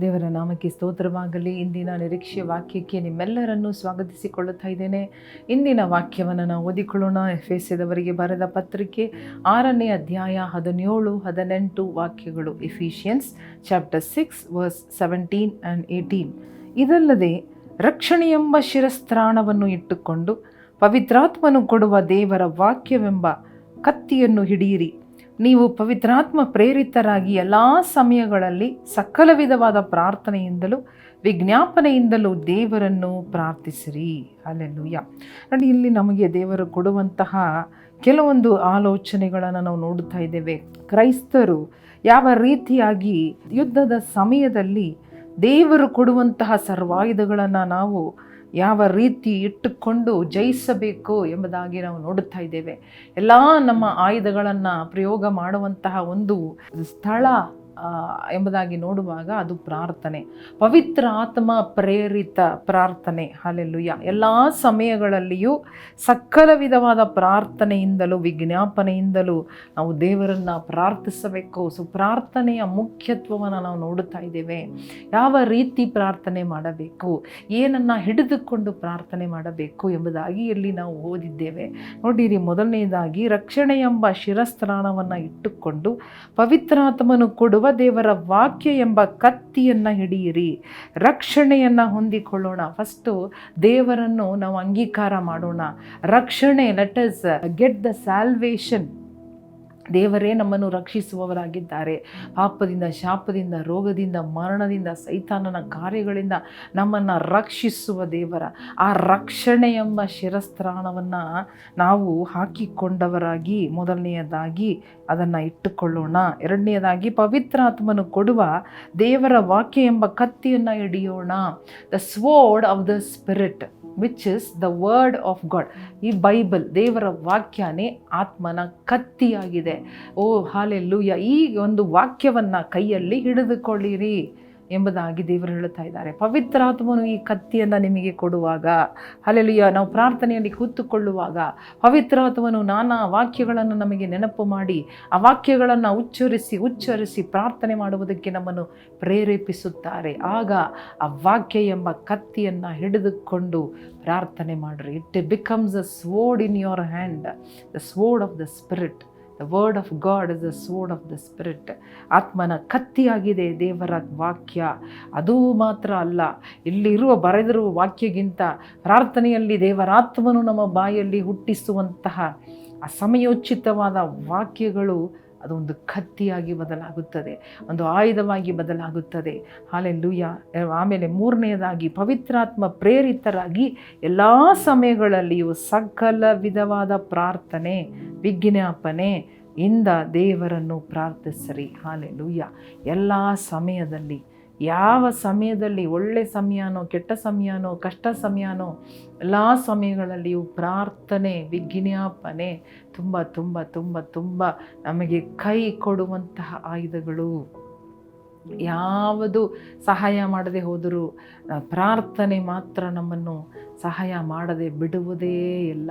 ದೇವರ ನಾಮಕ್ಕೆ ಸ್ತೋತ್ರವಾಗಲಿ. ಇಂದಿನ ನಿರೀಕ್ಷೆಯ ವಾಕ್ಯಕ್ಕೆ ನಿಮ್ಮೆಲ್ಲರನ್ನು ಸ್ವಾಗತಿಸಿಕೊಳ್ಳುತ್ತಾ ಇದ್ದೇನೆ. ಇಂದಿನ ವಾಕ್ಯವನ್ನು ನಾವು ಓದಿಕೊಳ್ಳೋಣ. ಎಫೆಸದವರಿಗೆ ಬರೆದ ಪತ್ರಿಕೆ ಆರನೇ ಅಧ್ಯಾಯ ಹದಿನೇಳು, ಹದಿನೆಂಟು ವಾಕ್ಯಗಳು. Ephesians chapter six, verse seventeen and eighteen. ಇದಲ್ಲದೆ ರಕ್ಷಣೆ ಎಂಬ ಶಿರಸ್ತ್ರಾಣವನ್ನು ಇಟ್ಟುಕೊಂಡು ಪವಿತ್ರಾತ್ಮನು ಕೊಡುವ ದೇವರ ವಾಕ್ಯವೆಂಬ ಕತ್ತಿಯನ್ನು ಹಿಡಿಯಿರಿ. ನೀವು ಪವಿತ್ರಾತ್ಮ ಪ್ರೇರಿತರಾಗಿ ಎಲ್ಲ ಸಮಯಗಳಲ್ಲಿ ಸಕಲ ವಿಧವಾದ ಪ್ರಾರ್ಥನೆಯಿಂದಲೂ, ವಿಜ್ಞಾಪನೆಯಿಂದಲೂ ದೇವರನ್ನು ಪ್ರಾರ್ಥಿಸಿರಿ. ಅಲ್ಲೆಲ್ಲೂಯ್ಯ ನೋಡಿ, ಇಲ್ಲಿ ನಮಗೆ ದೇವರು ಕೊಡುವಂತಹ ಕೆಲವೊಂದು ಆಲೋಚನೆಗಳನ್ನು ನಾವು ನೋಡುತ್ತಾ ಇದ್ದೇವೆ. ಕ್ರೈಸ್ತರು ಯಾವ ರೀತಿಯಾಗಿ ಯುದ್ಧದ ಸಮಯದಲ್ಲಿ ದೇವರು ಕೊಡುವಂತಹ ಸರ್ವಾಯುಧಗಳನ್ನು ನಾವು ಯಾವ ರೀತಿ ಇಟ್ಟುಕೊಂಡು ಜಯಿಸಬೇಕು ಎಂಬುದಾಗಿ ನಾವು ನೋಡುತ್ತಾ ಇದ್ದೇವೆ. ಎಲ್ಲ ನಮ್ಮ ಆಯುಧಗಳನ್ನು ಪ್ರಯೋಗ ಮಾಡುವಂತಹ ಒಂದು ಸ್ಥಳ ಎಂಬುದಾಗಿ ನೋಡುವಾಗ ಅದು ಪ್ರಾರ್ಥನೆ. ಪವಿತ್ರ ಆತ್ಮ ಪ್ರೇರಿತ ಪ್ರಾರ್ಥನೆ. ಹಾಲೆಲ್ಲುಯ್ಯ ಎಲ್ಲ ಸಮಯಗಳಲ್ಲಿಯೂ ಸಕಲ ವಿಧವಾದ ಪ್ರಾರ್ಥನೆಯಿಂದಲೂ, ವಿಜ್ಞಾಪನೆಯಿಂದಲೂ ನಾವು ದೇವರನ್ನು ಪ್ರಾರ್ಥಿಸಬೇಕು. ಸೊ, ಪ್ರಾರ್ಥನೆಯ ಮುಖ್ಯತ್ವವನ್ನು ನಾವು ನೋಡುತ್ತಾ ಇದ್ದೇವೆ. ಯಾವ ರೀತಿ ಪ್ರಾರ್ಥನೆ ಮಾಡಬೇಕು? ಏನನ್ನು ಹಿಡಿದುಕೊಂಡು ಪ್ರಾರ್ಥನೆ ಮಾಡಬೇಕು ಎಂಬುದಾಗಿ ಇಲ್ಲಿ ನಾವು ಓದಿದ್ದೇವೆ. ನೋಡಿರಿ, ಮೊದಲನೇದಾಗಿ ರಕ್ಷಣೆ ಎಂಬ ಶಿರಸ್ತ್ರಾಣವನ್ನು ಇಟ್ಟುಕೊಂಡು ಪವಿತ್ರಾತ್ಮನು ಕೊಡುವ ದೇವರ ವಾಕ್ಯ ಎಂಬ ಕತ್ತಿಯನ್ನು ಹಿಡಿಯಿರಿ, ರಕ್ಷಣೆಯನ್ನು ಹೊಂದಿಕೊಳ್ಳೋಣ. ಫಸ್ಟು ದೇವರನ್ನು ನಾವು ಅಂಗೀಕಾರ ಮಾಡೋಣ. ರಕ್ಷಣೆ let us get the salvation ದೇವರೇ ನಮ್ಮನ್ನು ರಕ್ಷಿಸುವವರಾಗಿದ್ದಾರೆ. ಪಾಪದಿಂದ, ಶಾಪದಿಂದ, ರೋಗದಿಂದ, ಮರಣದಿಂದ, ಸೈತಾನನ ಕಾರ್ಯಗಳಿಂದ ನಮ್ಮನ್ನು ರಕ್ಷಿಸುವ ದೇವರ, ಆ ರಕ್ಷಣೆ ಎಂಬ ಶಿರಸ್ತ್ರಾಣವನ್ನು ನಾವು ಹಾಕಿಕೊಂಡವರಾಗಿ, ಮೊದಲನೆಯದಾಗಿ ಅದನ್ನು ಇಟ್ಟುಕೊಳ್ಳೋಣ. ಎರಡನೆಯದಾಗಿ ಪವಿತ್ರಾತ್ಮನು ಕೊಡುವ ದೇವರ ವಾಕ್ಯ ಎಂಬ ಕತ್ತಿಯನ್ನು ಹಿಡಿಯೋಣ. The sword of the spirit which is the word of God ಈ ಬೈಬಲ್ ದೇವರ ವಾಕ್ಯನೇ ಆತ್ಮನ ಕತ್ತಿಯಾಗಿದೆ. ಓ, ಹಾಲೆಲ್ಲೂಯ. ಈ ಒಂದು ವಾಕ್ಯವನ್ನು ಕೈಯಲ್ಲಿ ಹಿಡಿದುಕೊಳ್ಳಿರಿ. ಎಂಬುದಾಗಿ ದೇವರು ಹೇಳುತ್ತಾ ಇದ್ದಾರೆ. ಪವಿತ್ರಾತ್ಮನು ಈ ಕತ್ತಿಯನ್ನು ನಿಮಗೆ ಕೊಡುವಾಗ ಅಲ್ಲೆಲ್ಲಿಯ ನಾವು ಪ್ರಾರ್ಥನೆಯಲ್ಲಿ ಕೂತುಕೊಳ್ಳುವಾಗ, ಪವಿತ್ರಾತ್ಮನು ನಾನಾ ವಾಕ್ಯಗಳನ್ನು ನಮಗೆ ನೆನಪು ಮಾಡಿ, ಆ ವಾಕ್ಯಗಳನ್ನು ಉಚ್ಚರಿಸಿ ಉಚ್ಚರಿಸಿ ಪ್ರಾರ್ಥನೆ ಮಾಡುವುದಕ್ಕೆ ನಮ್ಮನ್ನು ಪ್ರೇರೇಪಿಸುತ್ತಾರೆ. ಆಗ ಆ ವಾಕ್ಯ ಎಂಬ ಕತ್ತಿಯನ್ನು ಹಿಡಿದುಕೊಂಡು ಪ್ರಾರ್ಥನೆ ಮಾಡಿರಿ. It becomes a sword in your hand the sword of the spirit word of God is the sword of the spirit ಆತ್ಮನ ಕತ್ತಿಯಾಗಿದೆ ದೇವರ ವಾಕ್ಯ. ಅದು ಮಾತ್ರ ಅಲ್ಲ, ಇಲ್ಲಿರುವ ಬರೆದಿರುವ ವಾಕ್ಯಗಿಂತ ಪ್ರಾರ್ಥನೆಯಲ್ಲಿ ದೇವರಾತ್ಮನು ನಮ್ಮ ಬಾಯಲ್ಲಿ ಹುಟ್ಟಿಸುವಂತಹ ಅಸಮಯೋಚಿತವಾದ ಸಮಯೋಚಿತವಾದ ವಾಕ್ಯಗಳು ಅದೊಂದು ಕತ್ತಿಯಾಗಿ ಬದಲಾಗುತ್ತದೆ, ಒಂದು ಆಯುಧವಾಗಿ ಬದಲಾಗುತ್ತದೆ. ಹಾಲೆ ಲೂಯ ಆಮೇಲೆ ಮೂರನೆಯದಾಗಿ ಪವಿತ್ರಾತ್ಮ ಪ್ರೇರಿತರಾಗಿ ಎಲ್ಲ ಸಮಯಗಳಲ್ಲಿಯೂ ಸಕಲ ವಿಧವಾದ ಪ್ರಾರ್ಥನೆ, ವಿಜ್ಞಾಪನೆ ಇಂದ ದೇವರನ್ನು ಪ್ರಾರ್ಥಿಸರಿ. ಹಾಲೆಲ್ಲೂಯ ಎಲ್ಲ ಸಮಯದಲ್ಲಿ ಯಾವ ಸಮಯದಲ್ಲಿ ಒಳ್ಳೆ ಸಮಯನೋ ಕೆಟ್ಟ ಸಮಯನೋ ಕಷ್ಟ ಸಮಯನೋ ಎಲ್ಲ ಸಮಯಗಳಲ್ಲಿಯೂ ಪ್ರಾರ್ಥನೆ, ವಿಜ್ಞಾಪನೆ ತುಂಬ ತುಂಬ ತುಂಬ ತುಂಬ ನಮಗೆ ಕೈ ಕೊಡುವಂತಹ ಆಯುಧಗಳು. ಯಾವುದು ಸಹಾಯ ಮಾಡದೆ ಹೋದರೂ ಪ್ರಾರ್ಥನೆ ಮಾತ್ರ ನಮ್ಮನ್ನು ಸಹಾಯ ಮಾಡದೆ ಬಿಡುವುದೇ ಇಲ್ಲ.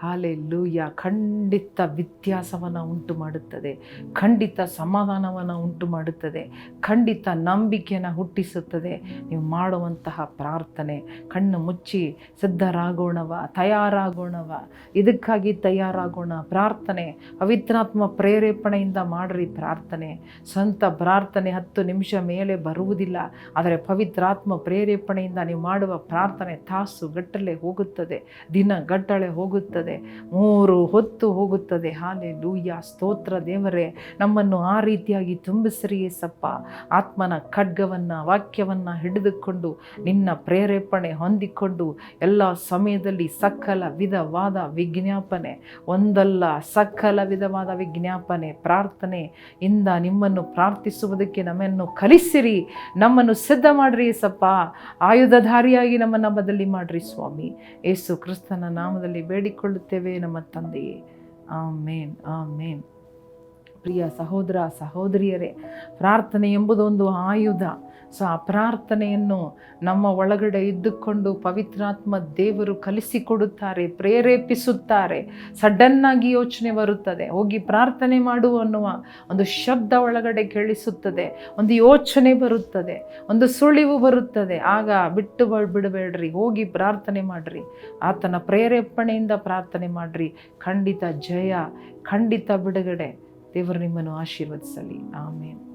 ಹಾಲೆ ಲೂಯ ಖಂಡಿತ ವ್ಯತ್ಯಾಸವನ್ನು ಉಂಟು ಮಾಡುತ್ತದೆ ಖಂಡಿತ ಸಮಾಧಾನವನ್ನು ಉಂಟು ಮಾಡುತ್ತದೆ ಖಂಡಿತ ನಂಬಿಕೆಯನ್ನು ಹುಟ್ಟಿಸುತ್ತದೆ. ನೀವು ಮಾಡುವಂತಹ ಪ್ರಾರ್ಥನೆ, ಕಣ್ಣು ಮುಚ್ಚಿ, ಸಿದ್ಧರಾಗೋಣವ, ತಯಾರಾಗೋಣವ, ಇದಕ್ಕಾಗಿ ತಯಾರಾಗೋಣ ಪ್ರಾರ್ಥನೆ ಪವಿತ್ರಾತ್ಮ ಪ್ರೇರೇಪಣೆಯಿಂದ ಮಾಡ್ರಿ ಪ್ರಾರ್ಥನೆ. ಸ್ವಂತ ಪ್ರಾರ್ಥನೆ ಹತ್ತು ನಿಮಿಷ ಮೇಲೆ ಬರುವುದಿಲ್ಲ, ಆದರೆ ಪವಿತ್ರಾತ್ಮ ಪ್ರೇರೇಪಣೆಯಿಂದ ನೀವು ಮಾಡುವ ಪ್ರಾರ್ಥನೆ ತಾಸು ಗಟ್ಟಲೆ ಹೋಗುತ್ತದೆ, ದಿನ ಗಟ್ಟಲೆ ಹೋಗುತ್ತದೆ. ಮೂರು ಹೊತ್ತು ಹೋಗುತ್ತದೆ. ಹಾಲೆ ಲೂಯ್ಯ ಸ್ತೋತ್ರ ದೇವರೇ, ನಮ್ಮನ್ನು ಆ ರೀತಿಯಾಗಿ ತುಂಬಿಸಿರಿ ಸಪ್ಪ ಆತ್ಮನ ಖಡ್ಗವನ್ನು, ವಾಕ್ಯವನ್ನು ಹಿಡಿದುಕೊಂಡು, ನಿನ್ನ ಪ್ರೇರೇಪಣೆ ಹೊಂದಿಕೊಂಡು, ಎಲ್ಲ ಸಮಯದಲ್ಲಿ ಸಕಲ ವಿಧವಾದ ವಿಜ್ಞಾಪನೆ, ಒಂದಲ್ಲ ಸಕಲ ವಿಧವಾದ ವಿಜ್ಞಾಪನೆ, ಪ್ರಾರ್ಥನೆ ಇಂದ ನಿಮ್ಮನ್ನು ಪ್ರಾರ್ಥಿಸುವುದಕ್ಕೆ ನಮ್ಮನ್ನು ಕಲಿಸಿರಿ. ನಮ್ಮನ್ನು ಸಿದ್ಧ ಮಾಡ್ರಿ ಸಪ್ಪ ಆಯುಧಧಾರಿಯಾಗಿ ನಮ್ಮನ್ನು ಬದಲಿ ಮಾಡ್ರಿ ಸ್ವಾಮಿ. ಯೇಸು ಕ್ರಿಸ್ತನ ನಾಮದಲ್ಲಿ ಬೇಡಿಕೊಳ್ಳುತ್ತೇವೆ ನಮ್ಮ ತಂದೆಯೇ. ಆಮೇನ್ ಮೇನ್ ಪ್ರಿಯ ಸಹೋದರ ಸಹೋದರಿಯರೇ ಪ್ರಾರ್ಥನೆ ಎಂಬುದೊಂದು ಆಯುಧ. ಸೊ ಆ ಪ್ರಾರ್ಥನೆಯನ್ನು ನಮ್ಮ ಒಳಗಡೆ ಇದ್ದುಕೊಂಡು ಪವಿತ್ರಾತ್ಮ ದೇವರು ಕಲಿಸಿಕೊಡುತ್ತಾರೆ, ಪ್ರೇರೇಪಿಸುತ್ತಾರೆ ಸಡನ್ನಾಗಿ ಯೋಚನೆ ಬರುತ್ತದೆ. ಹೋಗಿ ಪ್ರಾರ್ಥನೆ ಮಾಡು ಅನ್ನುವ ಒಂದು ಶಬ್ದ ಒಳಗಡೆ ಕೇಳಿಸುತ್ತದೆ, ಒಂದು ಯೋಚನೆ ಬರುತ್ತದೆ, ಒಂದು ಸುಳಿವು ಬರುತ್ತದೆ. ಆಗ ಬಿಟ್ಟು ಬಿಡಬೇಡ್ರಿ, ಹೋಗಿ ಪ್ರಾರ್ಥನೆ ಮಾಡ್ರಿ, ಆತನ ಪ್ರೇರೇಪಣೆಯಿಂದ ಪ್ರಾರ್ಥನೆ ಮಾಡ್ರಿ. ಖಂಡಿತ ಜಯ, ಖಂಡಿತ ಬಿಡುಗಡೆ. ದೇವರು ನಿಮ್ಮನ್ನು ಆಶೀರ್ವದಿಸಲಿ. ಆಮೇಲೆ